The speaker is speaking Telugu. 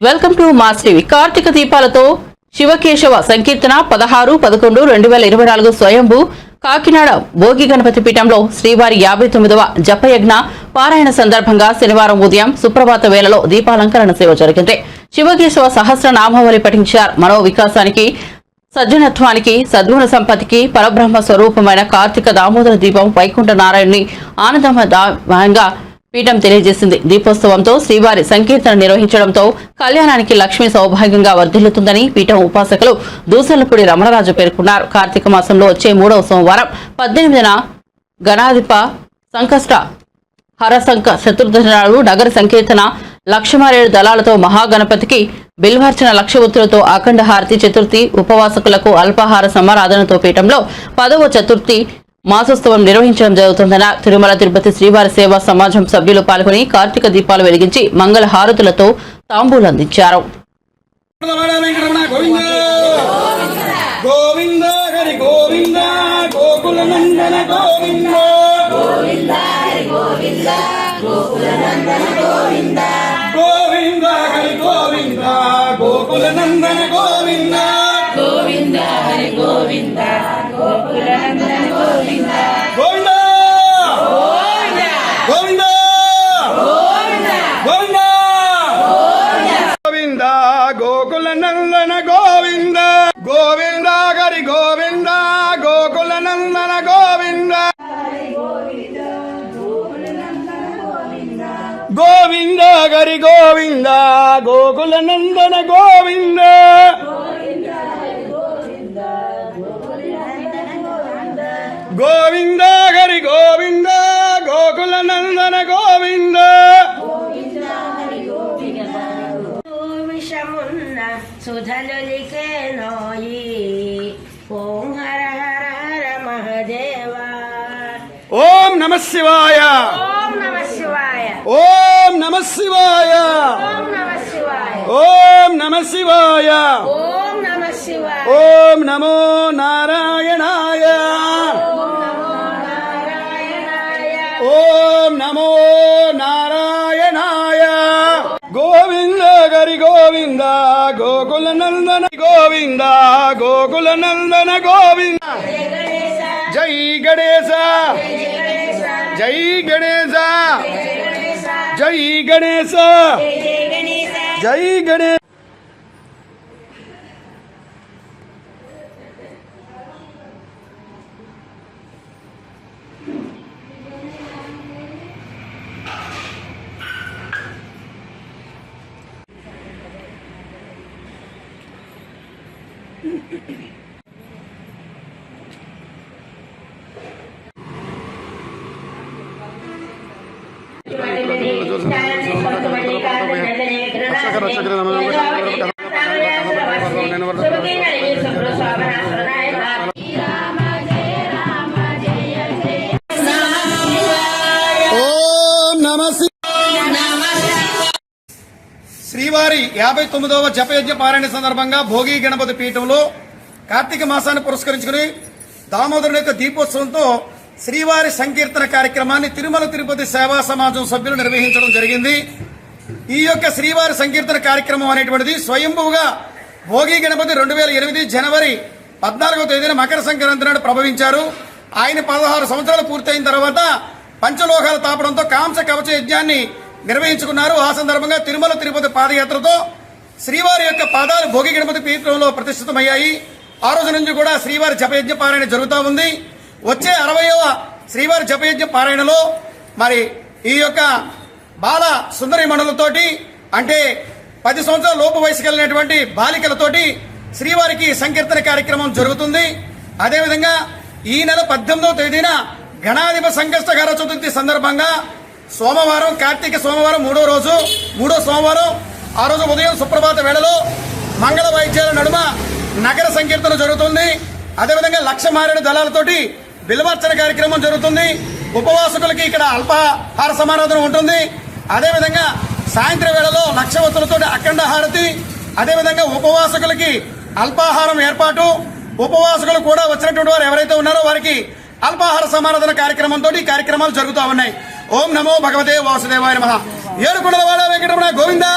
Welcome to Mass TV. Karthika దీపాలతో శివకేశవ సంకీర్తన పదహారు పదకొండు రెండు వేల ఇరవై నాలుగు స్వయంభూ కాకినాడ భోగి గణపతి పీఠంలో శ్రీవారి యాభై తొమ్మిదవ జపయజ్ఞ పారాయణ సందర్భంగా శనివారం ఉదయం సుప్రభాత వేళలో దీపాలంకరణ సేవ జరిగింది. శివకేశవ సహస్ర నామావళి పఠించారు. మనో వికాసానికి సజ్జనత్వానికి సద్గుణ సంపత్తికి పరబ్రహ్మ స్వరూపమైన కార్తీక దామోదర దీపం వైకుంఠ నారాయణుని ఆనందమయంగా పీఠం తెలియజేసింది. దీపోత్సవంతో శ్రీవారి సంకీర్తన నిర్వహించడంతో కళ్యాణానికి లక్ష్మీ సౌభాగ్యంగా వర్ధిల్లుతుందని పీఠం ఉపాసకులు దూసలపూడి రమణరాజు పేర్కొన్నారు. కార్తీక మాసంలో వచ్చే మూడవ సోమవారం పద్దెనిమిదిన గణాధిప సంకష్ట హరసంక చతుర్దశి నాడు నగర సంకీర్తన లక్షమారేడు దళాలతో మహాగణపతికి బిల్వార్చన లక్షవత్తులతో అఖండ హారతి చతుర్థి ఉపవాసకులకు అల్పాహార సమారాధనతో పీఠంలో పదవ చతుర్థి మాసోత్సవం నిర్వహించడం జరుగుతుందన్న తిరుమల తిరుపతి శ్రీవారి సేవా సమాజం సభ్యులు పాల్గొని కార్తీక దీపాలు వెలిగించి మంగళ హారతులతో తాంబూలు అందించారు. రమణ వెంకటరమణ గోవింద గోవింద. హరి గోవింద గోకుల నందన గోవింద. గోవింద హరి గోవింద గోకుల నందన గోకుల నందన గోవింద. గోవింద గరి గోవింద గోకుల నందన గోవింద. గోవింద గరి గోవింద గోకుల నందన గోవింద. గోవింద గరి గోవింద గోకుల నందన గోవింద. సుధలులికే నోయి. ఓం హర హర హర మహదేవా. ఓం నమ శివాయ. ఓం నమ శివాయ. ఓం నమ శివాయ. ఓం నమ శివాయ. ఓం నమ శివాయ. ఓం నమ శివాయ. ఓం నమో నారాయణాయ. నారాయణాయ. ఓం నమో నారాయణాయ. గోవింద గరి గోవింద. గోకుల నందన గోవింద గోకుల నందన గోవింద. జై గణేశ జై గణేశ జై గణేశ జై గణేశ. ఓం యాభై తొమ్మిదవ జపయజ్ఞ పారాయణ సందర్భంగా భోగి గణపతి పీఠంలో కార్తీక మాసాన్ని పురస్కరించుకుని దామోదరుని యొక్క దీపోత్సవంతో శ్రీవారి సంకీర్తన కార్యక్రమాన్ని తిరుమల తిరుపతి సేవా సమాజం సభ్యులు నిర్వహించడం జరిగింది. ఈ యొక్క శ్రీవారి సంకీర్తన కార్యక్రమం అనేటువంటిది స్వయంభూగా భోగి గణపతి రెండు వేల ఎనిమిది జనవరి పద్నాలుగవ తేదీన మకర సంక్రాంతి నాడు ప్రభవించారు. ఆయన పదహారు సంవత్సరాలు పూర్తయిన తర్వాత పంచలోకాలు తాపడంతో కాంస కవచ యజ్ఞాన్ని నిర్వహించుకున్నారు. ఆ సందర్భంగా తిరుమల తిరుపతి పాదయాత్రతో శ్రీవారి యొక్క పాదాలు భోగి గణపతి పీఠంలో ప్రతిష్ఠితమయ్యాయి. ఆ రోజు నుంచి కూడా శ్రీవారి జపయజ్ఞ పారాయణ జరుగుతూ ఉంది. వచ్చే అరవయవ శ్రీవారి జపయజ్ఞ పారాయణలో మరి ఈ యొక్క బాల సుందరి మణులతోటి అంటే పది సంవత్సరాల లోపు వయసు కలిగినటువంటి బాలికలతోటి శ్రీవారికి సంకీర్తన కార్యక్రమం జరుగుతుంది. అదేవిధంగా ఈ నెల పద్దెనిమిదవ తేదీన గణాధిప సంకష్టకార చతుర్థి సందర్భంగా సోమవారం కార్తీక సోమవారం మూడో రోజు మూడో సోమవారం ఆ రోజు ఉదయం సుప్రభాత వేళలో మంగళ వైద్యాల నడుమ నగర సంకీర్తన జరుగుతుంది. అదేవిధంగా లక్ష మారిన దళాలతోటి బిల్వార్చన కార్యక్రమం జరుగుతుంది. ఉపవాసకులకి ఇక్కడ అల్పాహార సమారాధన ఉంటుంది. అదేవిధంగా సాయంత్రం వేళలో లక్షవత్తులతో అఖండ హారతి అదేవిధంగా ఉపవాసకులకి అల్పాహారం ఏర్పాటు. ఉపవాసకులు కూడా వచ్చినటువంటి వారు ఎవరైతే ఉన్నారో వారికి అల్పాహార సమారాధన కార్యక్రమంతో ఈ కార్యక్రమాలు జరుగుతూ ఉన్నాయి. ఓం నమో భగవతే వాసుదేవాయ నమ. ఏడుకొండలవాడ వెంకటరమణ గోవిందా.